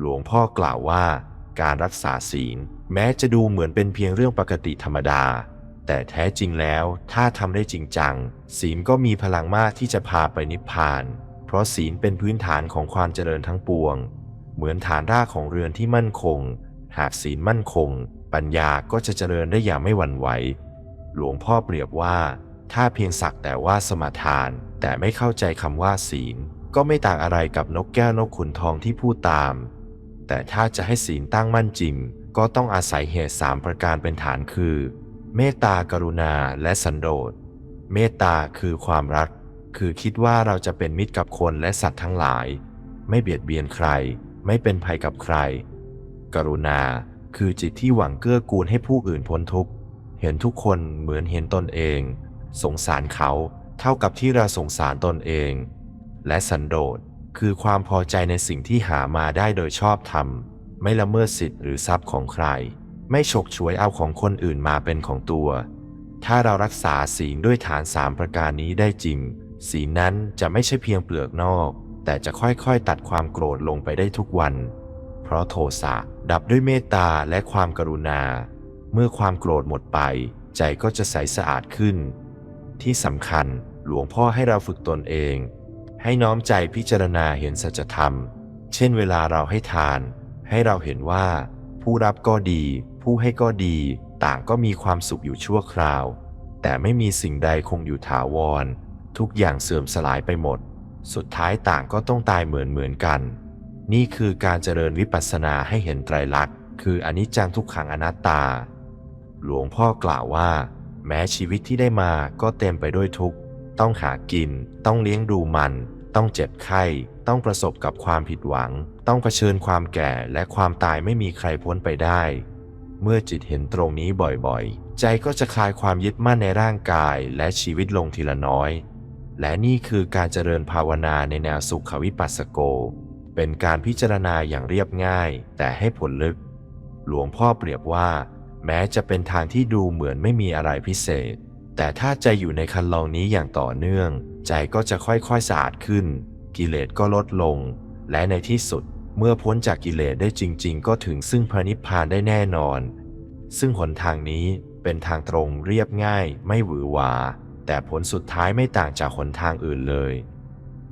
หลวงพ่อกล่าวว่าการรักษาศีลแม้จะดูเหมือนเป็นเพียงเรื่องปกติธรรมดา แต่แท้จริงแล้วถ้าทำได้จริงจัง ศีลก็มีพลังมากที่จะพาไปนิพพาน เพราะศีลเป็นพื้นฐานของความเจริญทั้งปวง เหมือนฐานรากของเรือนที่มั่นคง หากศีลมั่นคง ปัญญาก็จะเจริญได้อย่างไม่หวั่นไหว หลวงพ่อเปรียบว่า ถ้าเพียงสักแต่ว่าสมาทาน แต่ไม่เข้าใจคำว่าศีล ก็ไม่ต่างอะไรกับนกแก้วนกขุนทองที่พูดตาม แต่ถ้าจะให้ศีลตั้งมั่นจริง ก็ต้องอาศัยเหตุสามประการเป็นฐานคือ เมตตากรุณาและสันโดษ เมตตาคือความรัก คือคิดว่าเราจะเป็นมิตรกับคนและสัตว์ทั้งหลาย ไม่เบียดเบียนใคร ไม่เป็นภัยกับใคร กรุณา คือจิตที่หวังเกื้อกูลให้ผู้อื่นพ้นทุกข์ เห็นทุกคนเหมือนเห็นตนเอง สงสารเขา เท่ากับที่เราสงสารตนเอง และสันโดษ คือความพอใจในสิ่งที่หามาได้โดยชอบธรรม ไม่ละเมิดสิทธิ์หรือทรัพย์ของใคร ไม่ฉกฉวยเอาของคนอื่นมาเป็นของตัว ถ้าเรารักษาศีลด้วยฐานสามประการนี้ได้จริง ศีลนั้นจะไม่ใช่เพียงเปลือกนอก แต่จะค่อยๆ ตัดความโกรธลงไปได้ทุกวัน เพราะโทสะดับด้วยเมตตาและความกรุณา เมื่อความโกรธหมดไป ใจก็จะใสสะอาดขึ้น ที่สำคัญหลวงพ่อให้เราฝึกตนเอง ให้น้อมใจพิจารณาเห็นสัจธรรม เช่นเวลาเราให้ทาน ให้เราเห็นว่า ผู้รับก็ดี ผู้ให้ก็ดี ต่างก็มีความสุขอยู่ชั่วคราว แต่ไม่มีสิ่งใดคงอยู่ถาวร ทุกอย่างเสื่อมสลายไปหมด สุดท้ายต่างก็ต้องตายเหมือนเหมือนกัน นี่คือการเจริญวิปัสสนาให้เห็นไตรลักษณ์ คืออนิจจังทุกขังอนัตตา หลวงพ่อกล่าวว่า แม้ชีวิตที่ได้มาก็เต็มไปด้วยทุกข์ ต้องหากิน ต้องเลี้ยงดูมัน ต้องเจ็บไข้ ต้องประสบกับความผิดหวัง ต้องเผชิญความแก่และความตายไม่มีใครพ้นไปได้ เมื่อจิตเห็นตรงนี้บ่อยๆ ใจก็จะคลายความยึดมั่นในร่างกายและชีวิตลงทีละน้อย และนี่คือการเจริญภาวนาในแนวสุขวิปัสสโก เป็นการพิจารณาอย่างเรียบง่าย แต่ให้ผลลึก หลวงพ่อเปรียบว่า แม้จะเป็นทางที่ดูเหมือนไม่มีอะไรพิเศษ แต่ถ้าใจอยู่ในคันลองนี้อย่างต่อเนื่อง ใจก็จะค่อยๆสะอาดขึ้น กิเลสก็ลดลง และในที่สุดเมื่อพ้นจากกิเลสได้จริง ๆ ก็ถึงซึ่งพระนิพพานได้แน่นอน ซึ่งหนทางนี้เป็นทางตรงเรียบง่ายไม่หวือหวา แต่ผลสุดท้ายไม่ต่างจากหนทางอื่นเลย